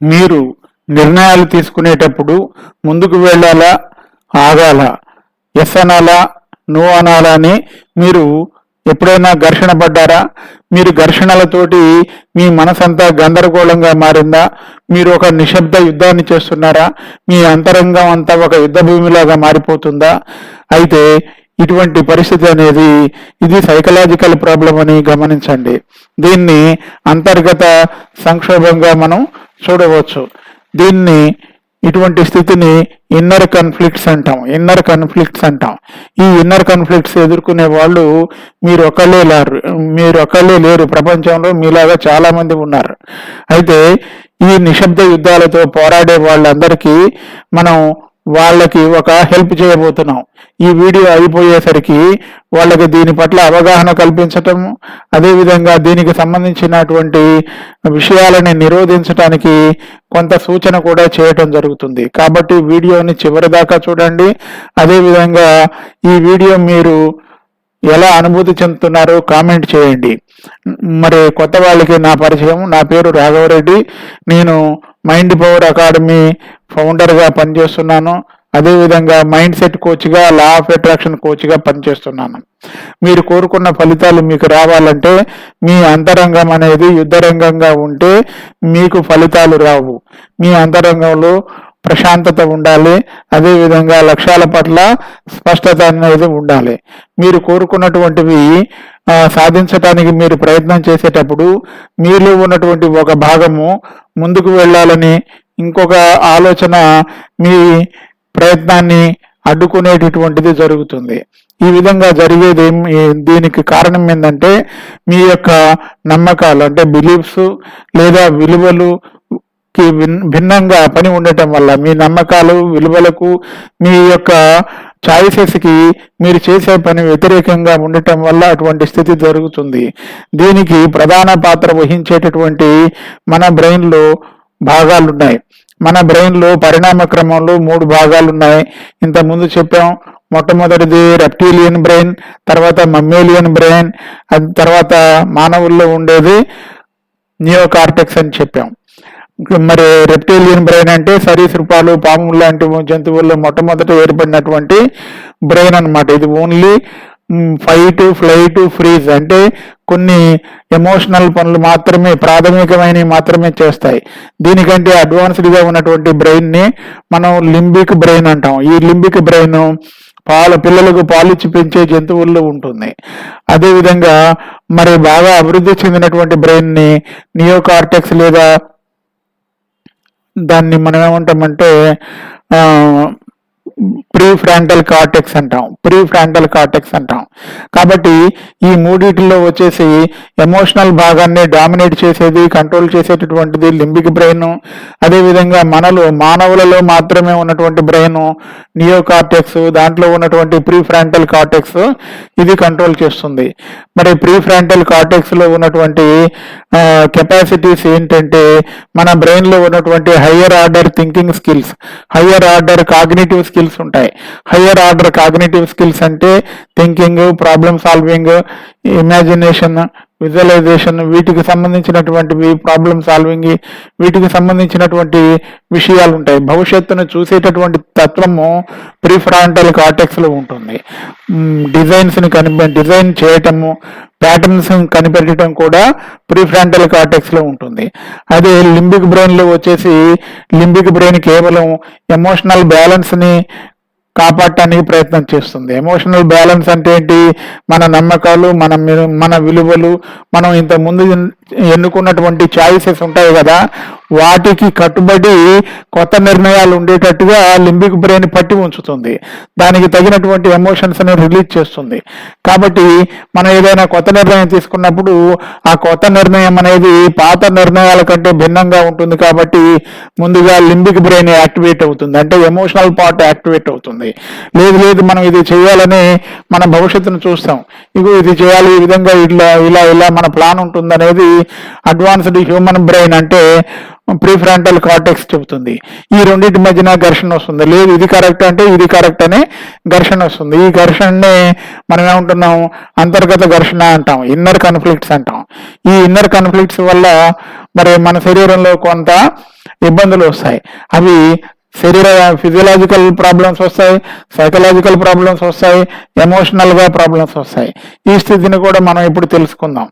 మీరు నిర్ణయాలు తీసుకునేటప్పుడు ముందుకు వెళ్ళాలా ఆగాలా? ఎస్ అనాలా నో అనాలా అని మీరు ఎప్పుడైనా ఘర్షణ పడ్డారా? మీరు ఘర్షణలతోటి మీ మనసంతా గందరగోళంగా మారిందా? మీరు ఒక నిశ్శబ్ద యుద్ధాన్ని చేస్తున్నారా? మీ అంతరంగం అంతా ఒక యుద్ధ భూమిలాగా మారిపోతుందా? అయితే ఇటువంటి పరిస్థితి అనేది ఇది సైకలాజికల్ ప్రాబ్లం అని గమనించండి. దీన్ని అంతర్గత సంక్షోభంగా మనం చూడవచ్చు. దీన్ని ఇటువంటి స్థితిని ఇన్నర్ కాన్ఫ్లిక్ట్స్ అంటాం. ఇన్నర్ కాన్ఫ్లిక్ట్స్ అంటాం. ఈ ఇన్నర్ కాన్ఫ్లిక్ట్స్ ఎదుర్కొనే వాళ్ళు మీరు ఒకళ్ళే లేరు. మీరు ఒకళ్ళే లేరు. ప్రపంచంలో మీలాగా చాలా మంది ఉన్నారు. అయితే ఈ నిశ్శబ్ద యుద్ధాలతో పోరాడే వాళ్ళందరికీ మనం వాళ్ళకి ఒక హెల్ప్ చేయబోతున్నాం. ఈ వీడియో అయిపోయేసరికి వాళ్ళకి దీని పట్ల అవగాహన కల్పించటం అదేవిధంగా దీనికి సంబంధించినటువంటి విషయాలని నిరోధించడానికి కొంత సూచన కూడా చేయటం జరుగుతుంది. కాబట్టి వీడియోని చివరి దాకా చూడండి. అదేవిధంగా ఈ వీడియో మీరు ఎలా అనుభూతి చెందుతున్నారో కామెంట్ చేయండి. మరి కొత్త వాళ్ళకి నా పరిచయం నా పేరు రాఘవరెడ్డి. నేను మైండ్ పవర్ అకాడమీ ఫౌండర్గా పనిచేస్తున్నాను. అదేవిధంగా మైండ్ సెట్ కోచ్గా లా ఆఫ్ అట్రాక్షన్ కోచ్గా పనిచేస్తున్నాను. మీరు కోరుకున్న ఫలితాలు మీకు రావాలంటే మీ అంతరంగం అనేది యుద్ధరంగంగా ఉంటే మీకు ఫలితాలు రావు. మీ అంతరంగంలో ప్రశాంతత ఉండాలి. అదేవిధంగా లక్ష్యాల పట్ల స్పష్టత అనేది ఉండాలి. మీరు కోరుకున్నటువంటివి సాధించటానికి మీరు ప్రయత్నం చేసేటప్పుడు మీలో ఉన్నటువంటి ఒక భాగము ముందుకు వెళ్ళాలని ఇంకొక ఆలోచన మీ ప్రయత్నాన్ని అడ్డుకునేటటువంటిది జరుగుతుంది. ఈ విధంగా జరిగేది దీనికి కారణం ఏంటంటే మీ యొక్క నమ్మకాలు అంటే బిలీఫ్స్ లేదా విలువలు కి భిన్నంగా పని ఉండటం వల్ల మీ నమ్మకాలు విలువలకు మీ యొక్క ఛాయిసెస్కి మీరు చేసే పని వ్యతిరేకంగా ఉండటం వల్ల అటువంటి స్థితి జరుగుతుంది. దీనికి ప్రధాన పాత్ర వహించేటటువంటి మన బ్రెయిన్లో భాగాలున్నాయి. మన బ్రెయిన్లో పరిణామ క్రమంలో మూడు భాగాలు ఉన్నాయి ఇంతకుముందు చెప్పాం మొట్టమొదటిది రెప్టీలియన్ బ్రెయిన్ తర్వాత మమ్మేలియన్ బ్రెయిన్ తర్వాత మానవుల్లో ఉండేది నియోకార్టెక్స్ అని చెప్పాం. మరి రెప్టేలియన్ బ్రెయిన్ అంటే సరీసృపాలు పాములు లాంటి జంతువుల్లో మొట్టమొదట ఏర్పడినటువంటి బ్రెయిన్ అన్నమాట. ఇది ఓన్లీ ఫైట్ ఫ్లైట్ ఫ్రీజ్ అంటే కొన్ని ఎమోషనల్ పనులు మాత్రమే ప్రాథమికమైనవి మాత్రమే చేస్తాయి. దీనికంటే అడ్వాన్స్డ్గా ఉన్నటువంటి బ్రెయిన్ని మనం లింబిక్ బ్రెయిన్ అంటాం. ఈ లింబిక్ బ్రెయిన్ పాల పిల్లలకు పాలిచ్చి పెంచే జంతువుల్లో ఉంటుంది. అదేవిధంగా మరి బాగా అభివృద్ధి చెందినటువంటి బ్రెయిన్ని నియోకార్టెక్స్ లేదా దాన్ని మనం ఏమంటామంటే ప్రీ ఫ్రాంటల్ కార్టెక్స్ అంటాం ప్రీ ఫ్రాంటల్ కార్టెక్స్ అంటాం. కాబట్టి ఈ మూడిటిలో వచ్చేసి ఎమోషనల్ భాగాన్ని డామినేట్ చేసేది కంట్రోల్ చేసేటటువంటిది లింబిక్ బ్రెయిన్. అదేవిధంగా మనలో మానవులలో మాత్రమే ఉన్నటువంటి బ్రెయిన్ నియో కార్టెక్స్ దాంట్లో ఉన్నటువంటి ప్రీ ఫ్రాంటల్ కార్టెక్స్ ఇది కంట్రోల్ చేస్తుంది. మరి ప్రీ ఫ్రాంటల్ కార్టెక్స్లో ఉన్నటువంటి కెపాసిటీస్ ఏంటంటే మన బ్రెయిన్లో ఉన్నటువంటి higher order thinking skills higher order cognitive skills ఉంటాయి. హయ్యర్ ఆర్డర్ కాగ్నేటివ్ స్కిల్స్ అంటే thinking problem solving imagination visualisation వీటికి సంబంధించినటువంటివి ప్రాబ్లమ్ సాల్వింగ్ వీటికి సంబంధించినటువంటి విషయాలు ఉంటాయి. భవిష్యత్తును చూసేటటువంటి తత్వము ప్రిఫ్రాంటల్ కార్టెక్స్లో ఉంటుంది. డిజైన్స్ని కనిపె డిజైన్ చేయటము ప్యాటర్న్స్ కనిపెట్టడం కూడా ప్రిఫ్రాంటల్ కార్టెక్స్లో ఉంటుంది. అదే లింబిక్ బ్రెయిన్లో వచ్చేసి లింబిక్ బ్రెయిన్ కేవలం ఎమోషనల్ బ్యాలెన్స్ని కాపాడటానికి ప్రయత్నం చేస్తుంది. ఎమోషనల్ బ్యాలెన్స్ అంటే ఏంటి? మన నమ్మకాలు మన మి- మన విలువలు మనం ఇంత ముందు ఎన్- ఎన్నుకున్నటువంటి చాయిసెస్ ఉంటాయి కదా వాటికి కట్టుబడి కొత్త నిర్ణయాలు ఉండేటట్టుగా లింబిక్ బ్రెయిన్ పట్టి ఉంచుతుంది. దానికి తగినటువంటి ఎమోషన్స్ని రిలీజ్ చేస్తుంది. కాబట్టి మనం ఏదైనా కొత్త నిర్ణయం తీసుకున్నప్పుడు ఆ కొత్త నిర్ణయం అనేది పాత నిర్ణయాల కంటే భిన్నంగా ఉంటుంది కాబట్టి ముందుగా లింబిక్ బ్రెయిన్ యాక్టివేట్ అవుతుంది. అంటే ఎమోషనల్ పార్ట్ యాక్టివేట్ అవుతుంది. లేదు లేదు మనం ఇది చేయాలని మన భవిష్యత్తును చూస్తాం. ఇగో ఇది చేయాలి ఈ విధంగా ఇట్లా ఇలా ఇలా మన ప్లాన్ ఉంటుంది అనేది అడ్వాన్స్డ్ హ్యూమన్ బ్రెయిన్ అంటే ప్రీఫ్రాంటల్ కార్టెక్స్ చెబుతుంది. ఈ రెండింటి మధ్యన ఘర్షణ వస్తుంది. లేదు ఇది కరెక్ట్ అంటే ఇది కరెక్ట్ అనే ఘర్షణ వస్తుంది. ఈ ఘర్షణని మనం ఏమంటున్నాం అంతర్గత ఘర్షణ అంటాం ఇన్నర్ కాన్ఫ్లిక్ట్స్ అంటాం ఈ ఇన్నర్ కాన్ఫ్లిక్ట్స్ వల్ల మరి మన శరీరంలో కొంత ఇబ్బందులు వస్తాయి. అవి శరీర ఫిజియలాజికల్ ప్రాబ్లమ్స్ వస్తాయి సైకలాజికల్ ప్రాబ్లమ్స్ వస్తాయి ఎమోషనల్గా ప్రాబ్లమ్స్ వస్తాయి. ఈ స్థితిని కూడా మనం ఇప్పుడు తెలుసుకుందాం.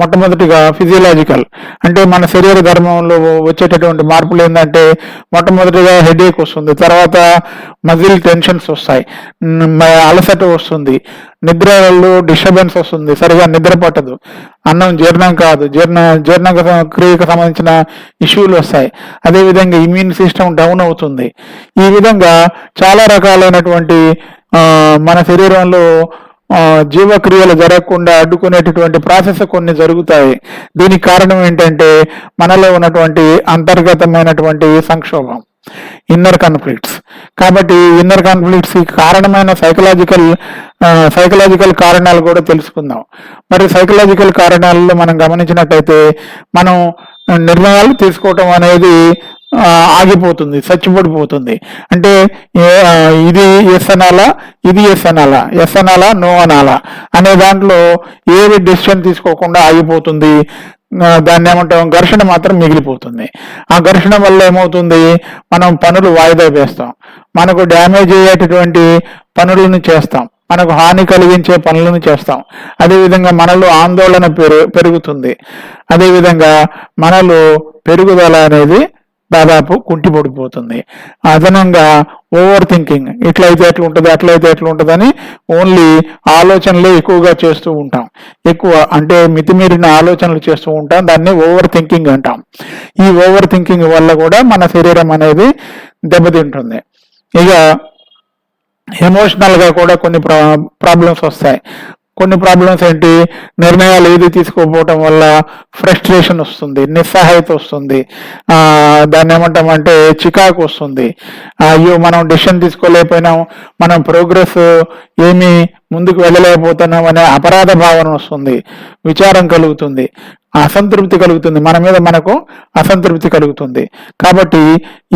మొట్టమొదటిగా ఫిజియలాజికల్ అంటే మన శరీర ధర్మంలో వచ్చేటటువంటి మార్పులు ఏంటంటే మొట్టమొదటిగా హెడేక్ వస్తుంది తర్వాత మజిల్ టెన్షన్స్ వస్తాయి అలసట వస్తుంది నిద్రలో డిస్టర్బెన్స్ వస్తుంది సరిగా నిద్ర పట్టదు అన్నం జీర్ణం కాదు జీర్ణ జీర్ణ క్రియకు సంబంధించిన ఇష్యూలు వస్తాయి అదేవిధంగా ఇమ్యూన్ సిస్టమ్ డౌన్ అవుతుంది. ఈ విధంగా చాలా రకాలైనటువంటి మన శరీరంలో జీవక్రియలు జరగకుండా అడ్డుకునేటటువంటి ప్రాసెస్ కొన్ని జరుగుతాయి. దీనికి కారణం ఏంటంటే మనలో ఉన్నటువంటి అంతర్గతమైనటువంటి సంక్షోభం ఇన్నర్ కాన్ఫ్లిక్ట్స్ కాబట్టి ఇన్నర్ కాన్ఫ్లిక్ట్స్ కారణమైన సైకలాజికల్ సైకలాజికల్ కారణాలు కూడా తెలుసుకుందాం. మరి సైకలాజికల్ కారణాలలో మనం గమనించినట్టయితే మనం నిర్ణయాలు తీసుకోవటం అనేది ఆగిపోతుంది చచ్చిపడిపోతుంది అంటే ఇది ఎస్ అనాలా ఇది ఎస్ అనాలా ఎస్ అనాలా నో అనాలా అనే దాంట్లో ఏది డెసిషన్ తీసుకోకుండా ఆగిపోతుంది దాన్ని ఏమంటాం ఘర్షణ మాత్రం మిగిలిపోతుంది. ఆ ఘర్షణ వల్ల ఏమవుతుంది? మనం పనులు వాయిదా వేస్తాం. మనకు డ్యామేజ్ అయ్యేటటువంటి పనులను చేస్తాం. మనకు హాని కలిగించే పనులను చేస్తాం. అదేవిధంగా మనలో ఆందోళన పెరు పెరుగుతుంది. అదేవిధంగా మనలో పెరుగుదల అనేది దాదాపు కుంటి పడిపోతుంది అదనంగా ఓవర్ థింకింగ్ ఇట్లయితే ఎట్లా ఉంటుంది అట్లయితే ఎట్లా ఉంటుందని ఓన్లీ ఆలోచనలే ఎక్కువగా చేస్తూ ఉంటాం. ఎక్కువ అంటే మితిమీరిన ఆలోచనలు చేస్తూ ఉంటాం దాన్ని ఓవర్ థింకింగ్ అంటాం. ఈ ఓవర్ థింకింగ్ వల్ల కూడా మన శరీరం అనేది దెబ్బతింటుంది. ఇక ఎమోషనల్గా కూడా కొన్ని ప్రాబ్లమ్స్ వస్తాయి. కొన్ని ప్రాబ్లమ్స్ ఏంటి? నిర్ణయాలు ఏది తీసుకోకపోవటం వల్ల ఫ్రస్ట్రేషన్ వస్తుంది నిస్సహాయత వస్తుంది. ఆ దాన్ని ఏమంటామంటే చికాకు వస్తుంది. అయ్యో మనం డిసిషన్ తీసుకోలేకపోయినాం మనం ప్రోగ్రెస్ ఏమీ ముందుకు వెళ్ళలేకపోతున్నాం అనే అపరాధ భావన వస్తుంది. విచారం కలుగుతుంది అసంతృప్తి కలుగుతుంది. మన మీద మనకు అసంతృప్తి కలుగుతుంది. కాబట్టి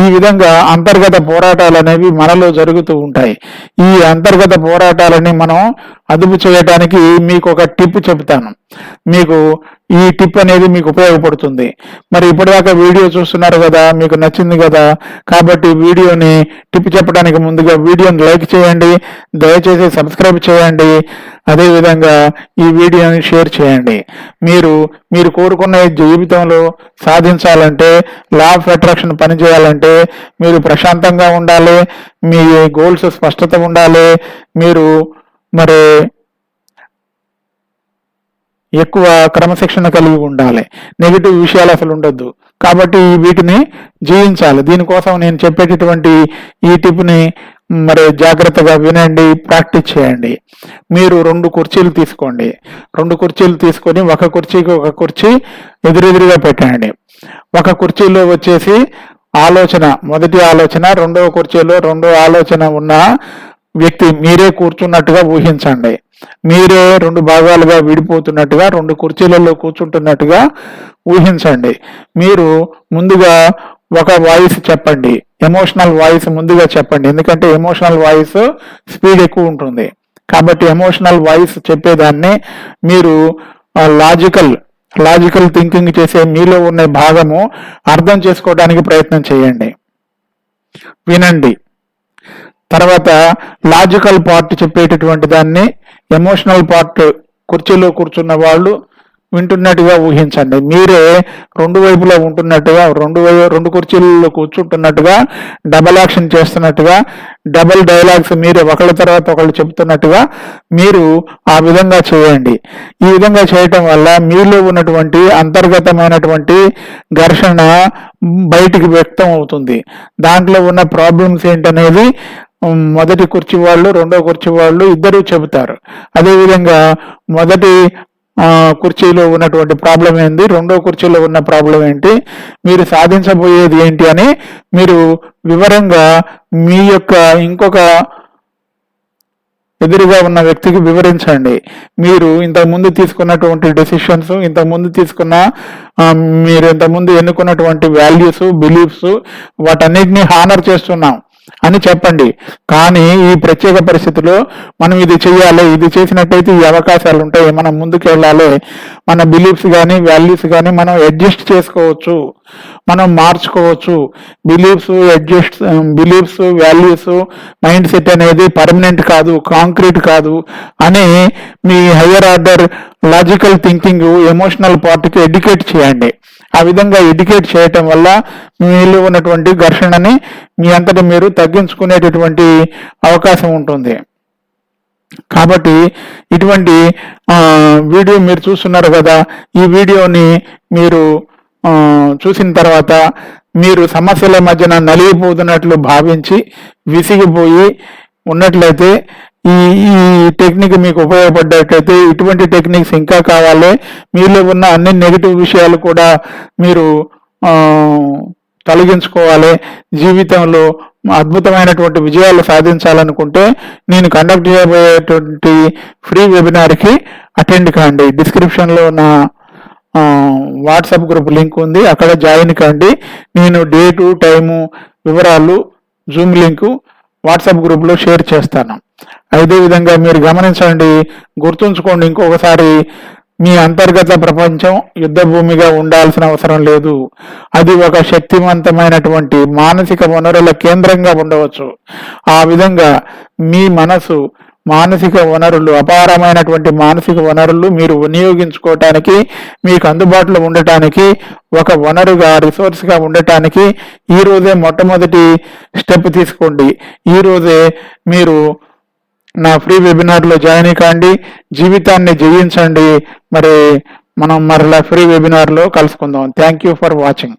ఈ విధంగా అంతర్గత పోరాటాలు అనేవి మనలో జరుగుతూ ఉంటాయి. ఈ అంతర్గత పోరాటాలని మనం అదుపు చేయడానికి మీకు ఒక టిప్ చెప్తాను మీకు ఈ టిప్ అనేది మీకు ఉపయోగపడుతుంది. మరి ఇప్పటిదాకా వీడియో చూస్తున్నారు కదా మీకు నచ్చింది కదా కాబట్టి వీడియోని టిప్ చెప్పడానికి ముందుగా వీడియోని లైక్ చేయండి దయచేసి సబ్స్క్రైబ్ చేయండి అదేవిధంగా ఈ వీడియోని షేర్ చేయండి. మీరు మీరు కోరుకున్న జీవితంలో సాధించాలంటే లా ఆఫ్ అట్రాక్షన్ పనిచేయాలంటే మీరు ప్రశాంతంగా ఉండాలి మీ గోల్స్ స్పష్టత ఉండాలి మీరు మరి ఎక్కువ క్రమశిక్షణ కలిగి ఉండాలి. నెగిటివ్ విషయాలు అసలు ఉండొద్దు. కాబట్టి వీటిని జీవించాలి దీనికోసం నేను చెప్పేటటువంటి ఈ టిప్ని మరి జాగ్రత్తగా వినండి ప్రాక్టీస్ చేయండి. మీరు రెండు కుర్చీలు తీసుకోండి. రెండు కుర్చీలు తీసుకొని ఒక కుర్చీకి ఒక కుర్చీ ఎదురెదురుగా పెట్టండి. ఒక కుర్చీలో వచ్చేసి ఆలోచన మొదటి ఆలోచన రెండవ కుర్చీలో రెండో ఆలోచన ఉన్న వ్యక్తి మీరే కూర్చున్నట్టుగా ఊహించండి. మీరే రెండు భాగాలుగా విడిపోతున్నట్టుగా రెండు కుర్చీలలో కూర్చుంటున్నట్టుగా ఊహించండి. మీరు ముందుగా ఒక వాయిస్ చెప్పండి. ఎమోషనల్ వాయిస్ ముందుగా చెప్పండి. ఎందుకంటే ఎమోషనల్ వాయిస్ స్పీడ్ ఎక్కువ ఉంటుంది. కాబట్టి ఎమోషనల్ వాయిస్ చెప్పేదాన్ని మీరు లాజికల్ లాజికల్ థింకింగ్ చేసే మీలో ఉన్న భాగము అర్థం చేసుకోవడానికి ప్రయత్నం చేయండి. వినండి. తర్వాత లాజికల్ పార్ట్ చెప్పేటటువంటి దాన్ని ఎమోషనల్ పార్ట్ కుర్చీలో కూర్చున్న వాళ్ళు వింటున్నట్టుగా ఊహించండి. మీరే రెండు వైపులా ఉంటున్నట్టుగా రెండు రెండు కుర్చీలలో కూర్చుంటున్నట్టుగా డబల్ యాక్షన్ చేస్తున్నట్టుగా డబల్ డైలాగ్స్ మీరే ఒకళ్ళ తర్వాత ఒకళ్ళు చెప్తున్నట్టుగా మీరు ఆ విధంగా చేయండి. ఈ విధంగా చేయటం వల్ల మీలో ఉన్నటువంటి అంతర్గతమైనటువంటి ఘర్షణ బయటికి వ్యక్తం అవుతుంది. దాంట్లో ఉన్న ప్రాబ్లమ్స్ ఏంటనేది మొదటి కుర్చీ వాళ్ళు రెండో కుర్చీ వాళ్ళు ఇద్దరూ చెబుతారు. అదేవిధంగా మొదటి కుర్చీలో ఉన్నటువంటి ప్రాబ్లం ఏంటి? రెండో కుర్చీలో ఉన్న ప్రాబ్లం ఏంటి? మీరు సాధించబోయేది ఏంటి అని మీరు వివరంగా మీ యొక్క ఇంకొక ఎదురుగా ఉన్న వ్యక్తికి వివరించండి. మీరు ఇంతకుముందు తీసుకున్నటువంటి డెసిషన్స్ ఇంతకుముందు తీసుకున్న మీరు ఇంతకుముందు ఎన్నుకున్నటువంటి వాల్యూస్ బిలీఫ్స్ వాటన్నిటిని హానర్ చేస్తున్నాం. అని చెప్పండి. కానీ ఈ ప్రత్యేక పరిస్థితిలో మనం ఇది చేయాలి ఇది చేసినట్టయితే ఈ అవకాశాలు ఉంటాయి మనం ముందుకు వెళ్ళాలి మన బిలీఫ్స్ కానీ వాల్యూస్ కానీ మనం అడ్జస్ట్ చేసుకోవచ్చు మనం మార్చుకోవచ్చు. Beliefs adjust beliefs values mindset అనేది పర్మనెంట్ కాదు కాంక్రీట్ కాదు అని మీ higher order logical thinking emotional పార్ట్కి ఎడ్యుకేట్ చేయండి. ఆ విధంగా ఎడ్యుకేట్ చేయటం వల్ల మీలో ఉన్నటువంటి ఘర్షణని మీ అంతటి మీరు తగ్గించుకునేటటువంటి అవకాశం ఉంటుంది. కాబట్టి ఇటువంటి వీడియో మీరు చూస్తున్నారు కదా ఈ వీడియోని మీరు చూసిన తర్వాత మీరు సమస్యల మధ్యన నలిగిపోతున్నట్లు భావించి విసిగిపోయి ఉన్నట్లయితే ఈ ఈ టెక్నిక్ మీకు ఉపయోగపడ్డట్లయితే ఇటువంటి టెక్నిక్స్ ఇంకా కావాలి. మీలో ఉన్న అన్ని నెగిటివ్ విషయాలు కూడా మీరు తొలగించుకోవాలి. జీవితంలో అద్భుతమైనటువంటి విజయాలు సాధించాలనుకుంటే నేను కండక్ట్ చేయబోయేటువంటి ఫ్రీ వెబినార్కి అటెండ్ కాండి. డిస్క్రిప్షన్లో నా వాట్సాప్ గ్రూప్ లింక్ ఉంది. అక్కడ జాయిన్ కాండి. నేను డేటు టైము వివరాలు జూమ్ లింకు వాట్సాప్ గ్రూప్లో షేర్ చేస్తాను. అదే విధంగా మీరు గమనించండి గుర్తుంచుకోండి ఇంకొకసారి మీ అంతర్గత ప్రపంచం యుద్ధ భూమిగా ఉండాల్సిన అవసరం లేదు. అది ఒక శక్తివంతమైనటువంటి మానసిక వనరుల కేంద్రంగా ఉండవచ్చు. ఆ విధంగా మీ మనసు మానసిక వనరులు అపారమైనటువంటి మానసిక వనరులు మీరు వినియోగించుకోవటానికి మీకు అందుబాటులో ఉండటానికి ఒక వనరుగా రిసోర్స్గా ఉండటానికి ఈ రోజే మొట్టమొదటి స్టెప్ తీసుకోండి. ఈ రోజే మీరు నా ఫ్రీ వెబినార్లో జాయిన్ కాండి జీవితాన్ని జయించండి. మరి మనం మరలా ఫ్రీ వెబినార్లో కలుసుకుందాం. Thank you for watching